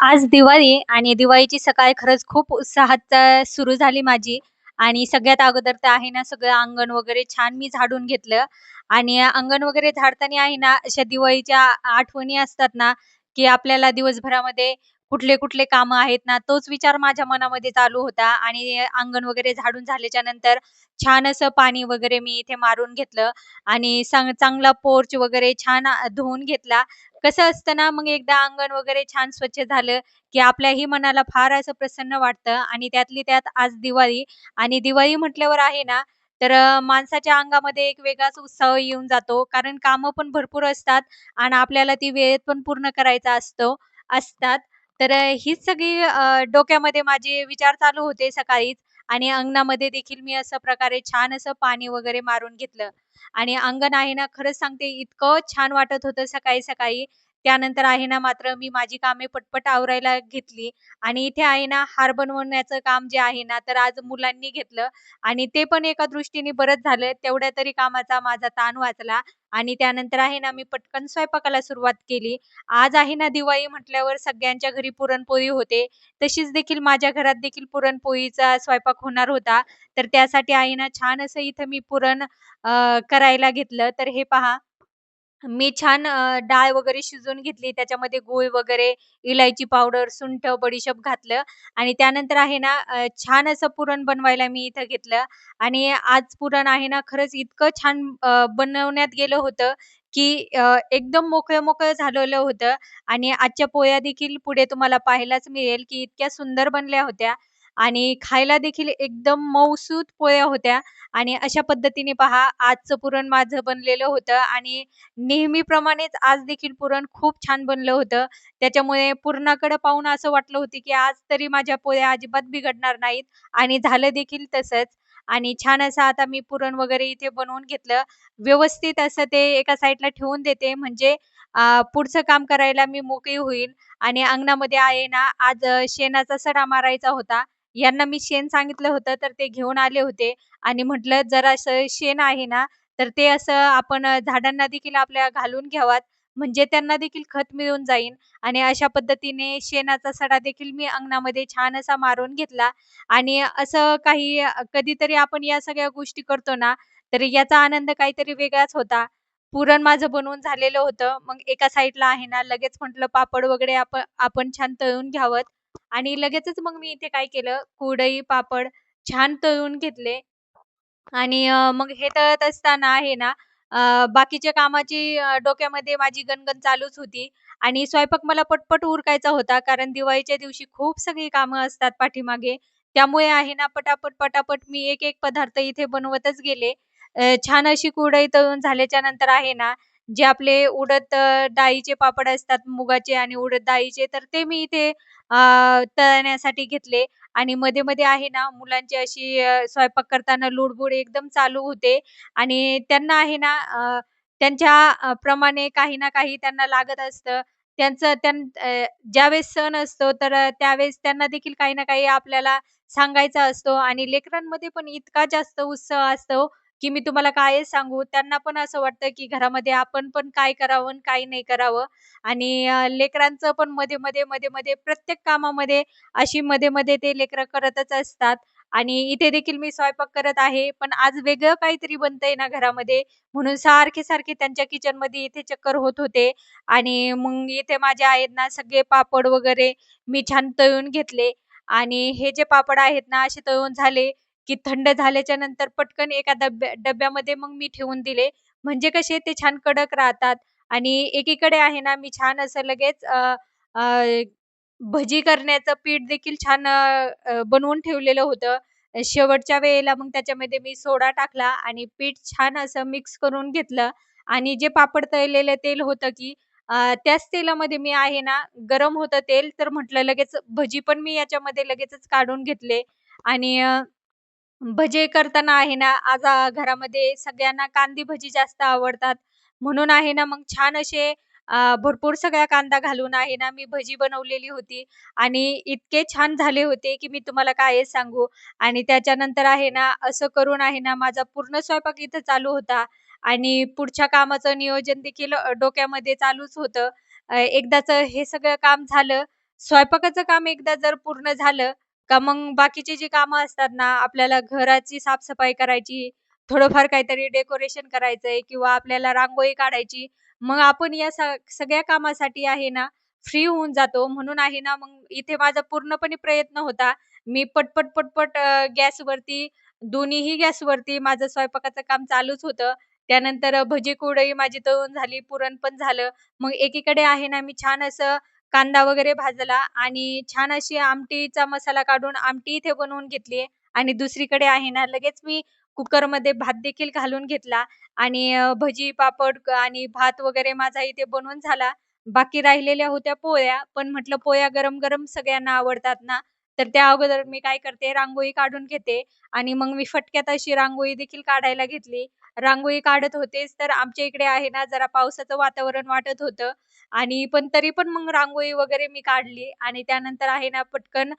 आज दिवाळी आणि दिवाळीची सकाळ खरंच खूप उत्साहात सुरू झाली माझी. आणि सगळ्यात अगोदर तर आहे ना सगळं अंगण वगैरे छान मी झाडून घेतलं. आणि अंगण वगैरे झाडताना आहे ना अशा दिवाळीच्या आठवणी असतात ना की आपल्याला दिवसभरामध्ये कुठले कुठले कामं आहेत ना तोच विचार माझ्या मनामध्ये चालू होता. आणि अंगण वगैरे झाडून झाल्याच्यानंतर छान असं पाणी वगैरे मी इथे मारून घेतलं. आणि चांग चांगला पोर्च वगैरे छान धुवून घेतला. कसं असतं ना मग एकदा अंगण वगैरे छान स्वच्छ झालं की आपल्याही मनाला फार असं प्रसन्न वाटतं. आणि त्यातली त्यात आज दिवाळी. आणि दिवाळी म्हटल्यावर आहे ना तर माणसाच्या अंगामध्ये एक वेगळाच उत्साह येऊन जातो. कारण कामं पण भरपूर असतात. आणि आपल्याला ती वेळेत पण पूर्ण करायचा असतो असतात. तर हीच सगळी डोक्यामध्ये माझे विचार चालू होते सकाळीच आणि अंगणामध्ये देखील मी असं प्रकारे छान असं पाणी वगैरे मारून घेतलं. आणि अंगण आहे ना खरंच सांगते इतकं छान वाटत होतं सकाळी सकाळी. त्यानंतर आहे ना मात्र मी माझी कामे पटपट आवरायला घेतली आणि इथे आहे ना हार बनवण्याचं काम जे आहे ना तर आज मुलांनी घेतलं आणि ते पण एका दृष्टीने बरंच झालं. तेवढ्या तरी कामाचा माझा ताण वाचला आणि त्यानंतर आहे ना मी पटकन स्वयंपाकाला सुरुवात केली. आज आहे ना दिवाळी म्हटल्यावर सगळ्यांच्या घरी पुरणपोळी होते. तशीच देखील माझ्या घरात देखील पुरणपोळीचा स्वयंपाक होणार होता. तर त्यासाठी आहे ना छान असं इथं मी पुरण करायला घेतलं. तर हे पहा मी छान डाळ वगैरे शिजवून घेतली. त्याच्यामध्ये गुळ वगैरे, इलायची पावडर, सुंठ, बडीशेप घातलं. आणि त्यानंतर आहे ना छान असं पुरण बनवायला मी इथं घेतलं. आणि आज पुरण आहे ना खरंच इतकं छान बनवण्यात गेलं होतं, की एकदम मोकळं-मोकळं झालेलं होतं. आणि आजच्या पोळ्या देखील पुढे तुम्हाला पाहायलाच मिळेल, की इतक्या सुंदर बनल्या होत्या. आणि खायला देखील एकदम मऊसूत पोळ्या होत्या आणि अशा पद्धतीने पहा आजचं पुरण माझं बनलेलं होतं आणि नेहमीप्रमाणेच आज देखील पुरण खूप छान बनलं होतं. त्याच्यामुळे पुरणाकडे पाहून असं वाटलं होतं, की आज तरी माझ्या पोळ्या अजिबात बिघडणार नाहीत आणि झालं देखील तसंच. आणि छान असं आता मी पुरण वगैरे इथे बनवून घेतलं. व्यवस्थित असं ते एका साईडला ठेवून देते म्हणजे पुढचं काम करायला मी मोकळी होईल आणि अंगणामध्ये आहे ना आज शेणाचा सडा मारायचा होता. यांना मी शेण सांगितलं होतं, तर ते घेऊन आले होते. आणि म्हटलं जरासं शेण आहे ना तर ते असं आपण झाडांना देखील आपल्या घालून घ्यावात, म्हणजे त्यांना देखील खत मिळून जाईल आणि अशा पद्धतीने शेणाचा सडा देखील मी अंगणामध्ये छान असा मारून घेतला. आणि असं काही कधीतरी आपण या सगळ्या गोष्टी करतो ना, तर याचा आनंद काहीतरी वेगळाच होता. पुरण माझं बनवून झालेलं होतं. मग एका साईडला आहे ना, लगेच म्हटलं पापड वगैरे आपण आपण छान तळून घ्यावत आणि लगेचच मग मी इथे काय केलं, कुरडई, पापड छान तळून घेतले आणि मग हे तळत असताना आहे ना, बाकीच्या कामाची डोक्यामध्ये माझी गणगण चालूच होती आणि स्वयंपाक मला पटपट उरकायचा होता. कारण दिवाळीच्या दिवशी खूप सगळी कामं असतात पाठीमागे. त्यामुळे आहे ना, पटापट, पटापट मी एक-एक पदार्थ इथे बनवतच गेले. छान अशी कुरडई तळून झाल्याच्यानंतर आहे ना, जे आपले उडद डाळीचे पापड असतात मुगाचे आणि उडद डाळीचे, तर ते मी इथे तळण्यासाठी घेतले. आणि मध्ये-मध्ये आहे ना, मुलांची अशी स्वयंपाक करताना लुडबुड एकदम चालू होते आणि त्यांना आहे ना, त्यांच्या प्रमाणे काही ना काही त्यांना लागत असतं. त्यांचं त्यां ज्यावेळेस सण असतो, तर त्यावेळेस त्यांना देखील काही ना काही आपल्याला सांगायचा असतो आणि लेकरांमध्ये पण इतका जास्त उत्साह असतो, की मी तुम्हाला काय सांगू. त्यांना पण असं वाटतं, की घरामध्ये आपण पण काय करावं आणि काय नाही करावं. आणि लेकरांचं पण मध्ये-मध्ये, मध्ये-मध्ये प्रत्येक कामामध्ये अशी मध्ये-मध्ये ते लेकरं करतच असतात. आणि इथे देखील मी स्वयंपाक करत आहे. पण आज वेगळं काहीतरी बनतंय ना घरामध्ये, म्हणून सारखे-सारखे त्यांच्या किचनमध्ये इथे चक्कर होत होते. आणि मग इथे माझे आहेत ना सगळे पापड वगैरे मी छान तळून घेतले. आणि हे जे पापड आहेत ना असे तळून झाले, की थंड झाल्याच्यानंतर पटकन एका डब्या डब्यामध्ये मग मी ठेवून दिले. म्हणजे कसे ते छान कडक राहतात आणि एकीकडे आहे ना मी छान असं लगेच अ, अ, भजी करण्याचं पीठ देखील छान अ, बनवून ठेवलेलं होतं. शेवटच्या वेळेला मग त्याच्यामध्ये मी सोडा टाकला आणि पीठ छान असं मिक्स करून घेतलं आणि जे पापड तळलेलं तेल होतं की अ, त्याच तेलामध्ये मी आहे ना, गरम होतं तेल, तर म्हटलं लगेच भजी पण मी याच्यामध्ये लगेचच काढून घेतले आणि अ, भजे करताना आहे ना, आज घरामध्ये सगळ्यांना कांदी भजी जास्त आवडतात. म्हणून आहे ना, मग छान असे भरपूर सगळा कांदा घालून आहे ना, मी भजी बनवलेली होती आणि इतके छान झाले होते, की मी तुम्हाला काय सांगू. आणि त्याच्यानंतर आहे ना, असं करून आहे ना, माझा पूर्ण स्वयंपाक इथं चालू होता आणि पुढच्या कामाचं नियोजन देखील डोक्यामध्ये चालूच होतं. एकदाचं हे सगळं काम झालं, स्वयंपाकाचं काम एकदा जर पूर्ण झालं का मग बाकीची जी कामं असतात ना आपल्याला घराची साफसफाई करायची थोडंफार काहीतरी डेकोरेशन करायचंय किंवा आपल्याला रांगोळी काढायची मग आपण या सगळ्या कामासाठी आहे ना फ्री होऊन जातो. म्हणून आहे ना मग इथे माझा पूर्णपणे प्रयत्न होता. मी पटपट पटपट गॅसवरती दोन्हीही गॅसवरती माझं स्वयंपाकाचं काम चालूच होतं. त्यानंतर भजी कुरडई माझी तळून झाली पुरण पण झालं. मग एकीकडे आहे ना मी छान असं कांदा वगैरे भाजला आणि छान अशी आमटीचा मसाला काढून आमटी इथे बनवून घेतली आणि दुसरीकडे आहे ना लगेच मी कुकरमध्ये भात देखील घालून घेतला. आणि भजी पापड आणि भात वगैरे माझा इथे बनवून झाला. बाकी राहिलेल्या होत्या पोळ्या पण म्हटलं पोळ्या गरम गरम सगळ्यांना आवडतात ना तर त्या अगोदर मी काय करते रांगोळी काढून घेते. आणि मग मी फटक्यात अशी रांगोळी देखील काढायला घेतली. रांगोळी काढत होतेच. तर आमच्या इकडे आहे ना जरा पावसाचं वातावरण वाटत होतं. आणि पण तरी पण मग रांगोळी वगैरे मी काढली. आणि त्यानंतर आहे ना पटकन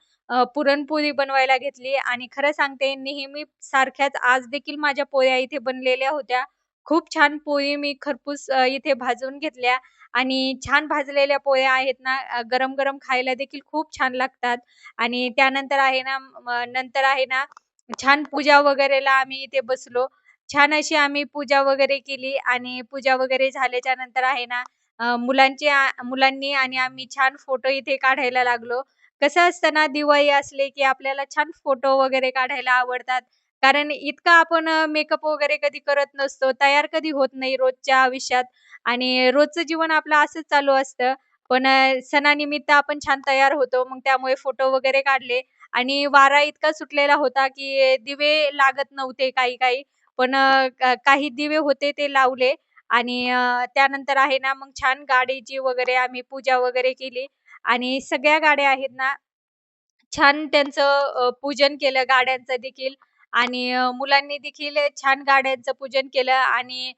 पुरणपोळी बनवायला घेतली. आणि खरं सांगते नेहमी सारख्याच आज देखील माझ्या पोळ्या इथे बनलेल्या होत्या. खूप छान पोळी मी खरपूस इथे भाजून घेतल्या. आणि छान भाजलेल्या पोळ्या आहेत ना गरम गरम खायला देखील खूप छान लागतात. आणि त्यानंतर आहे ना नंतर आहे ना छान पूजा वगैरेला आम्ही इथे बसलो. छान अशी आम्ही पूजा वगैरे केली आणि पूजा वगैरे झाल्याच्यानंतर आहे ना अ, मुलांची आ- मुलांनी आणि आम्ही छान फोटो इथे काढायला लागलो. कसं असतं ना दिवाळी असले की आपल्याला छान फोटो वगैरे काढायला आवडतात. कारण इतका आपण मेकअप वगैरे कधी करत नसतो तयार कधी होत नाही रोजच्या आयुष्यात. आणि रोजचं जीवन आपलं असंच चालू असतं. पण अ, सणानिमित्त आपण छान तयार होतो मग त्यामुळे फोटो वगैरे काढले. आणि वारा इतका सुटलेला होता की दिवे लागत नव्हते काही काही. पण काही दिवे होते ते लावले आणि त्यानंतर आहे ना मग छान गाडीची वगैरे आम्ही पूजा वगैरे केली आणि सगळ्या गाड्या आहेत ना छान त्यांचं पूजन केलं गाड्यांचं देखील आणि मुलांनी देखील छान गाड्यांचं पूजन केलं आणि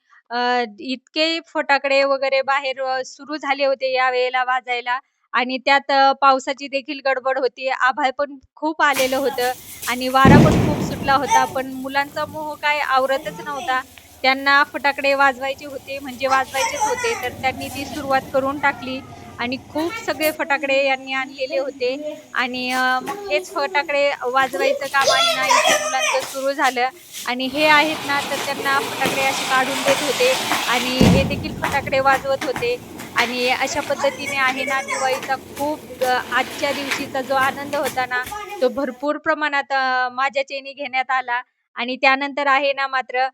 इतके फटाकडे वगैरे बाहेर सुरू झाले होते या वेळेला वाजायला. आणि त्यात पावसाची देखील गडबड होती. आभाळ पण खूप आलेलं होतं आणि वारा पण खूप सुटला होता. पण मुलांचा मोह काय आवरतच नव्हता. त्यांना फटाकडे वाजवायचे होते म्हणजे वाजवायचेच होते. तर त्यांनी ती सुरुवात करून टाकली आणि खूप सगळे फटाकडे यांनी आणलेले होते. आणि मग हेच फटाकडे वाजवायचं काम आहे ना इथे मुलांचं सुरू झालं आणि हे आहेत ना तर त्यांना फटाकडे असे काढून देत होते आणि हे देखील फटाकडे वाजवत होते आणि अशा पद्धतीने आहे ना दिवाळीचा खूप आजच्या दिवशीचा जो आनंद होता ना तो भरपूर प्रमाणात माझ्या चेनी घेण्यात आला. आणि त्यानंतर आहे ना मात्र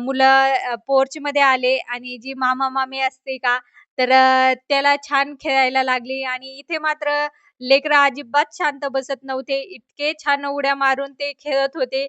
मुलं पोर्च मध्ये आले आणि जी मामा मामी असते का तर त्याला छान खेळायला लागली. आणि इथे मात्र लेकरं अजिबात शांत बसत नव्हते. इतके छान उड्या मारून ते खेळत होते,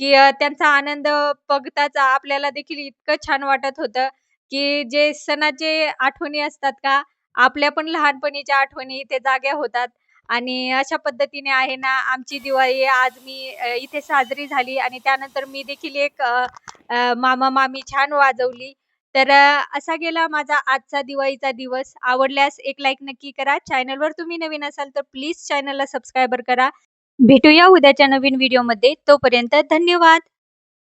की त्यांचा आनंद बघताच आपल्याला देखील इतकं छान वाटत होतं, की जे सणाचे आठवणी असतात का, आपल्या पण लहानपणीच्या आठवणी इथे जाग्या होतात. आणि अशा पद्धतीने आहे ना आमची दिवाळी आज मी अ, इथे साजरी झाली आणि त्यानंतर मी देखील एक अ, अ, मामा-मामी छान वाजवली. तर अ, असा गेला माझा आजचा दिवाळीचा दिवस. आवडल्यास एक लाईक नक्की करा. चॅनलवर तुम्ही नवीन असाल तर प्लीज चॅनलला सबस्क्रायबर करा. भेटूया उद्याच्या नवीन व्हिडिओमध्ये. तोपर्यंत धन्यवाद.